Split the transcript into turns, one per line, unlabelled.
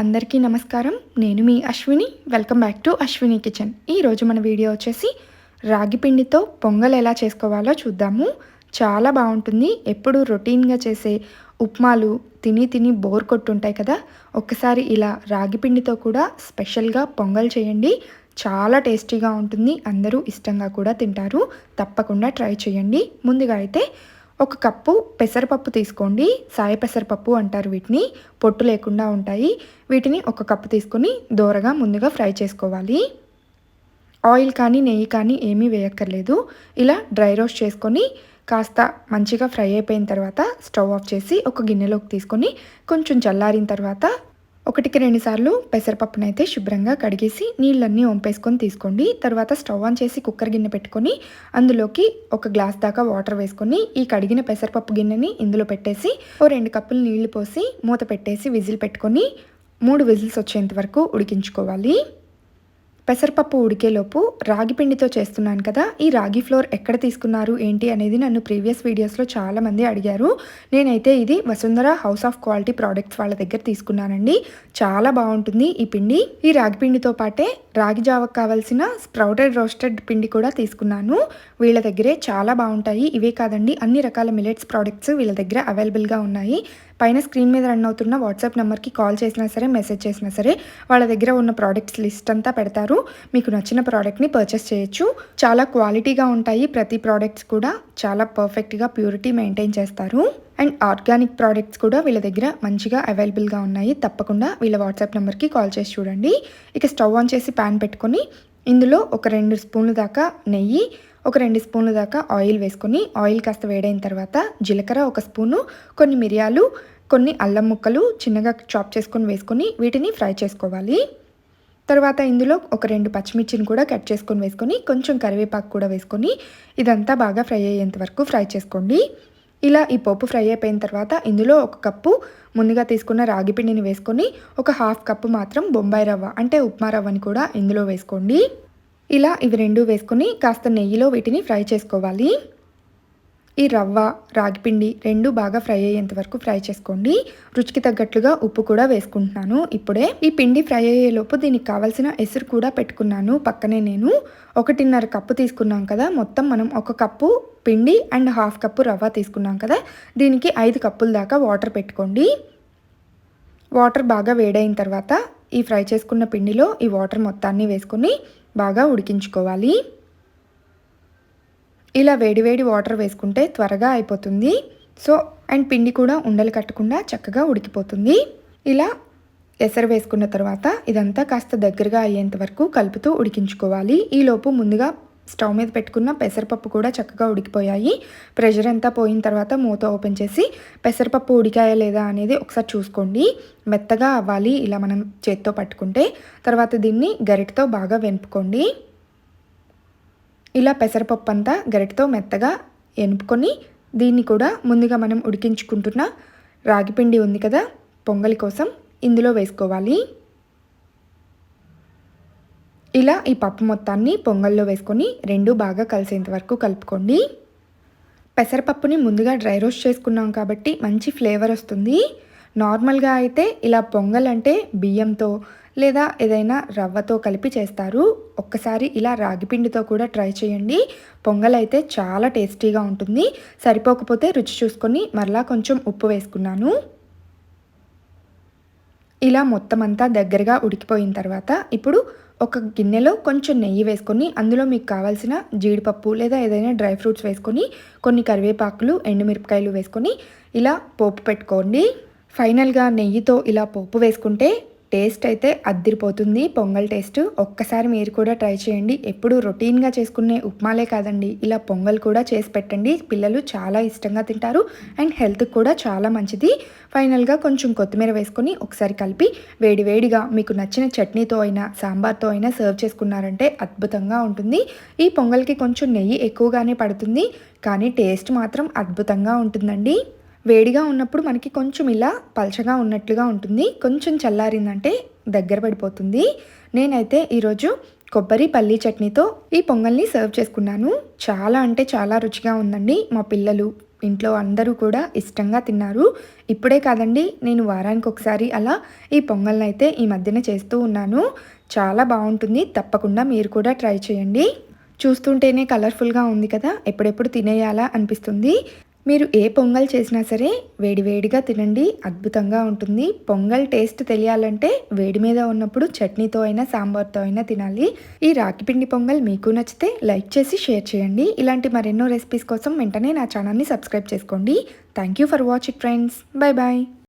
అందరికీ నమస్కారం. నేను మీ Ashwini. Welcome back to Ashwini kitchen ఈరోజు మన వీడియో వచ్చేసి రాగి పిండితో పొంగల్ ఎలా చేసుకోవాలో చూద్దాము. చాలా బాగుంటుంది. ఎప్పుడు రొటీన్గా చేసే ఉప్మాలు తిని తిని బోర్ కొట్టుంటాయి కదా. ఒక్కసారి ఇలా రాగి పిండితో కూడా స్పెషల్గా పొంగల్ చేయండి. చాలా టేస్టీగా ఉంటుంది. అందరూ ఇష్టంగా కూడా తింటారు. తప్పకుండా ట్రై చేయండి. ముందుగా అయితే ఒక కప్పు పెసరపప్పు తీసుకోండి. సాయ పెసరపప్పు అంటారు వీటిని. పొట్టు లేకుండా ఉంటాయి. వీటిని ఒక కప్పు తీసుకొని దోరగా ముందుగా ఫ్రై చేసుకోవాలి. ఆయిల్ కానీ నెయ్యి కానీ ఏమీ వేయక్కర్లేదు. ఇలా డ్రై రోస్ట్ చేసుకొని కాస్త మంచిగా ఫ్రై అయిపోయిన తర్వాత స్టవ్ ఆఫ్ చేసి ఒక గిన్నెలోకి తీసుకొని కొంచెం చల్లారిన తర్వాత ఒకటికి రెండు సార్లు పెసరపప్పునైతే శుభ్రంగా కడిగేసి నీళ్ళన్నీ వంపేసుకొని తీసుకోండి. తర్వాత స్టవ్ ఆన్ చేసి కుక్కర్ గిన్నె పెట్టుకొని అందులోకి ఒక గ్లాస్ దాకా వాటర్ వేసుకొని ఈ కడిగిన పెసరపప్పు గిన్నెని ఇందులో పెట్టేసి ఓ రెండు కప్పులు నీళ్ళు పోసి మూత పెట్టేసి విజిల్ పెట్టుకొని మూడు విజిల్స్ వచ్చేంత వరకు ఉడికించుకోవాలి. పెసరపప్పు ఉడికేలోపు రాగి పిండితో చేస్తున్నాను కదా ఈ రాగి ఫ్లోర్ ఎక్కడ తీసుకున్నారు ఏంటి అనేది నన్ను ప్రీవియస్ వీడియోస్లో చాలామంది అడిగారు. నేనైతే ఇది Vasundhara house of quality products వాళ్ళ దగ్గర తీసుకున్నానండి. చాలా బాగుంటుంది ఈ పిండి. ఈ రాగి పిండితో పాటే రాగి జావకు కావాల్సిన స్ప్రౌటెడ్ రోస్టెడ్ పిండి కూడా తీసుకున్నాను. వీళ్ళ దగ్గరే చాలా బాగుంటాయి. ఇవే కాదండి అన్ని రకాల మిలెట్స్ ప్రోడక్ట్స్ వీళ్ళ దగ్గర అవైలబుల్గా ఉన్నాయి. పైన స్క్రీన్ మీద రన్ అవుతున్న వాట్సాప్ నెంబర్కి కాల్ చేసినా సరే మెసేజ్ చేసినా సరే వాళ్ళ దగ్గర ఉన్న ప్రోడక్ట్స్ లిస్ట్ అంతా పెడతారు. మీకు నచ్చిన ప్రోడక్ట్ని పర్చేస్ చేయొచ్చు. చాలా క్వాలిటీగా ఉంటాయి. ప్రతి ప్రోడక్ట్స్ కూడా చాలా పర్ఫెక్ట్గా ప్యూరిటీ మెయింటైన్ చేస్తారు. అండ్ ఆర్గానిక్ ప్రోడక్ట్స్ కూడా వీళ్ళ దగ్గర మంచిగా అవైలబుల్గా ఉన్నాయి. తప్పకుండా వీళ్ళ వాట్సాప్ నెంబర్కి కాల్ చేసి చూడండి. ఇక స్టవ్ ఆన్ చేసి ప్యాన్ పెట్టుకొని ఇందులో ఒక రెండు స్పూన్లు దాకా నెయ్యి ఒక రెండు స్పూన్లు దాకా ఆయిల్ వేసుకొని ఆయిల్ కాస్త వేడైన తర్వాత జీలకర్ర ఒక స్పూను కొన్ని మిరియాలు కొన్ని అల్లం ముక్కలు చిన్నగా చాప్ చేసుకొని వేసుకొని వీటిని ఫ్రై చేసుకోవాలి. తర్వాత ఇందులో ఒక రెండు పచ్చిమిర్చిని కూడా కట్ చేసుకొని వేసుకొని కొంచెం కరివేపాకు కూడా వేసుకొని ఇదంతా బాగా ఫ్రై అయ్యేంత వరకు ఫ్రై చేసుకోండి. ఇలా ఈ పప్పు ఫ్రై అయిపోయిన తర్వాత ఇందులో ఒక కప్పు ముందుగా తీసుకున్న రాగి పిండిని వేసుకొని ఒక హాఫ్ కప్పు మాత్రం బొంబాయి రవ్వ అంటే ఉప్మా రవ్వని కూడా ఇందులో వేసుకోండి. ఇలా ఇవి రెండు వేసుకుని కాస్త నెయ్యిలో వీటిని ఫ్రై చేసుకోవాలి. ఈ రవ్వ రాగిపిండి రెండు బాగా ఫ్రై అయ్యేంత వరకు ఫ్రై చేసుకోండి. రుచికి తగ్గట్లుగా ఉప్పు కూడా వేసుకుంటున్నాను ఇప్పుడే. ఈ పిండి ఫ్రై అయ్యేలోపు దీనికి కావాల్సిన ఎసురు కూడా పెట్టుకున్నాను పక్కనే నేను. ఒకటిన్నర కప్పు తీసుకున్నాం కదా మొత్తం మనం ఒక కప్పు పిండి అండ్ హాఫ్ కప్పు రవ్వ తీసుకున్నాం కదా దీనికి ఐదు కప్పుల దాకా వాటర్ పెట్టుకోండి. వాటర్ బాగా వేడైన తర్వాత ఈ ఫ్రై చేసుకున్న పిండిలో ఈ వాటర్ మొత్తాన్ని వేసుకొని బాగా ఉడికించుకోవాలి. ఇలా వేడివేడి వాటర్ వేసుకుంటే త్వరగా అయిపోతుంది. సో అండ్ పిండి కూడా ఉండలు కట్టకుండా చక్కగా ఉడికిపోతుంది. ఇలా ఎసరు వేసుకున్న తర్వాత ఇదంతా కాస్త దగ్గరగా అయ్యేంత వరకు కలుపుతూ ఉడికించుకోవాలి. ఈలోపు ముందుగా స్టవ్ మీద పెట్టుకున్న పెసరపప్పు కూడా చక్కగా ఉడికిపోయాయి. ప్రెషర్ అంతా పోయిన తర్వాత మూత ఓపెన్ చేసి పెసరపప్పు ఉడికాయా లేదా అనేది ఒకసారి చూసుకోండి. మెత్తగా అవ్వాలి ఇలా మనం చేత్తో పట్టుకుంటే. తర్వాత దీన్ని గరిటతో బాగా వెనుపుకోండి ఇలా పెసరపప్పు అంతా గరిటతో మెత్తగా ఎనుపుకొని దీన్ని కూడా ముందుగా మనం ఉడికించుకుంటున్న రాగిపిండి ఉంది కదా పొంగలి కోసం ఇందులో వేసుకోవాలి. ఇలా ఈ పప్పు మొత్తాన్ని పొంగల్లో వేసుకొని రెండు బాగా కలిసేంత వరకు కలుపుకోండి. పెసరపప్పుని ముందుగా డ్రై రోస్ట్ చేసుకున్నాం కాబట్టి మంచి ఫ్లేవర్ వస్తుంది. నార్మల్గా అయితే ఇలా పొంగల్ అంటే బియ్యంతో లేదా ఏదైనా రవ్వతో కలిపి చేస్తారు. ఒక్కసారి ఇలా రాగిపిండితో కూడా ట్రై చేయండి. పొంగల్ అయితే చాలా టేస్టీగా ఉంటుంది. సరిపోకపోతే రుచి చూసుకొని మరలా కొంచెం ఉప్పు వేసుకున్నాను. ఇలా మొత్తం అంతా దగ్గరగా ఉడికిపోయిన తర్వాత ఇప్పుడు ఒక గిన్నెలో కొంచెం నెయ్యి వేసుకొని అందులో మీకు కావాల్సిన జీడిపప్పు లేదా ఏదైనా డ్రై ఫ్రూట్స్ వేసుకొని కొన్ని కరివేపాకులు ఎండుమిరపకాయలు వేసుకొని ఇలా పోపు పెట్టుకోండి. ఫైనల్గా నెయ్యితో ఇలా పోపు వేసుకుంటే టేస్ట్ అయితే అద్దిరిపోతుంది. పొంగల్ టేస్ట్ ఒక్కసారి మీరు కూడా ట్రై చేయండి. ఎప్పుడు రొటీన్గా చేసుకునే ఉప్మాలే కాదండి. ఇలా పొంగల్ కూడా చేసి పెట్టండి. పిల్లలు చాలా ఇష్టంగా తింటారు. అండ్ హెల్త్ కూడా చాలా మంచిది. ఫైనల్గా కొంచెం కొత్తిమీర వేసుకొని ఒకసారి కలిపి వేడివేడిగా మీకు నచ్చిన చట్నీతో అయినా సాంబార్తో అయినా సర్వ్ చేసుకున్నారంటే అద్భుతంగా ఉంటుంది. ఈ పొంగల్కి కొంచెం నెయ్యి ఎక్కువగానే పడుతుంది. కానీ టేస్ట్ మాత్రం అద్భుతంగా ఉంటుందండి. వేడిగా ఉన్నప్పుడు మనకి కొంచెం ఇలా పలచగా ఉన్నట్లుగా ఉంటుంది. కొంచెం చల్లారిందంటే దగ్గర పడిపోతుంది. నేనైతే ఈరోజు కొబ్బరి పల్లీ చట్నీతో ఈ పొంగల్ని సర్వ్ చేసుకున్నాను. చాలా అంటే చాలా రుచిగా ఉందండి. మా పిల్లలు ఇంట్లో అందరూ కూడా ఇష్టంగా తిన్నారు. ఇప్పుడే కాదండి నేను వారానికి ఒకసారి అలా ఈ పొంగల్ని అయితే ఈ మధ్యన చేస్తూ ఉన్నాను. చాలా బాగుంటుంది. తప్పకుండా మీరు కూడా ట్రై చేయండి. చూస్తుంటేనే కలర్ఫుల్గా ఉంది కదా ఎప్పుడెప్పుడు తినేయాలా అనిపిస్తుంది. మీరు ఏ పొంగల్ చేసినా సరే వేడివేడిగా తినండి అద్భుతంగా ఉంటుంది. పొంగల్ టేస్ట్ తెలియాలంటే వేడి మీద ఉన్నప్పుడు చట్నీతో అయినా సాంబార్తో అయినా తినాలి. ఈ రాగిపిండి పొంగల్ మీకు నచ్చితే లైక్ చేసి షేర్ చేయండి. ఇలాంటి మరెన్నో రెసిపీస్ కోసం వెంటనే నా ఛానల్ని సబ్స్క్రైబ్ చేసుకోండి. Thank you for watch it friends. Bye bye